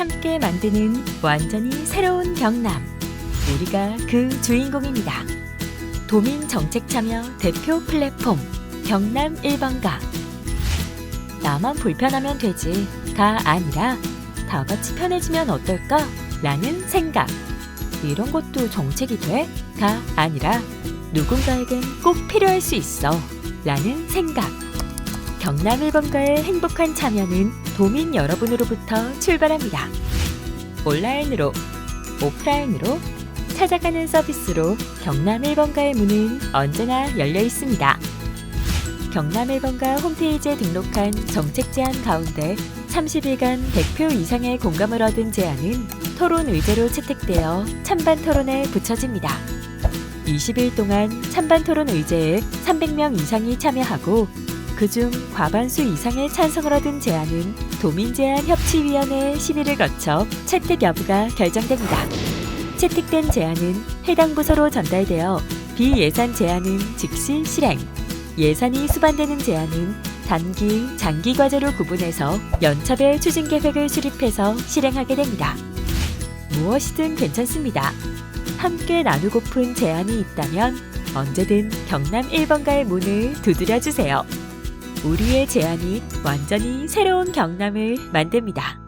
함께 만드는 완전히 새로운 경남. 우리가 그 주인공입니다. 도민 정책 참여 대표 플랫폼 경남 1번가. 나만 불편하면 되지가 아니라 다 같이 편해지면 어떨까? 라는 생각. 이런 것도 정책이 돼? 가 아니라 누군가에겐 꼭 필요할 수 있어. 라는 생각. 경남 1번가의 행복한 참여는 도민 여러분으로부터 출발합니다. 온라인으로, 오프라인으로 찾아가는 서비스로 경남 1번가의 문은 언제나 열려 있습니다. 경남 1번가 홈페이지에 등록한 정책 제안 가운데 30일간 100표 이상의 공감을 얻은 제안은 토론 의제로 채택되어 찬반 토론에 붙여집니다. 20일 동안 찬반 토론 의제에 300명 이상이 참여하고 그중 과반수 이상의 찬성을 얻은 제안은 도민제안협치위원회 심의를 거쳐 채택 여부가 결정됩니다. 채택된 제안은 해당 부서로 전달되어 비예산 제안은 즉시 실행, 예산이 수반되는 제안은 단기, 장기 과제로 구분해서 연차별 추진 계획을 수립해서 실행하게 됩니다. 무엇이든 괜찮습니다. 함께 나누고픈 제안이 있다면 언제든 경남 1번가의 문을 두드려 주세요. 우리의 제안이 완전히 새로운 경남을 만듭니다.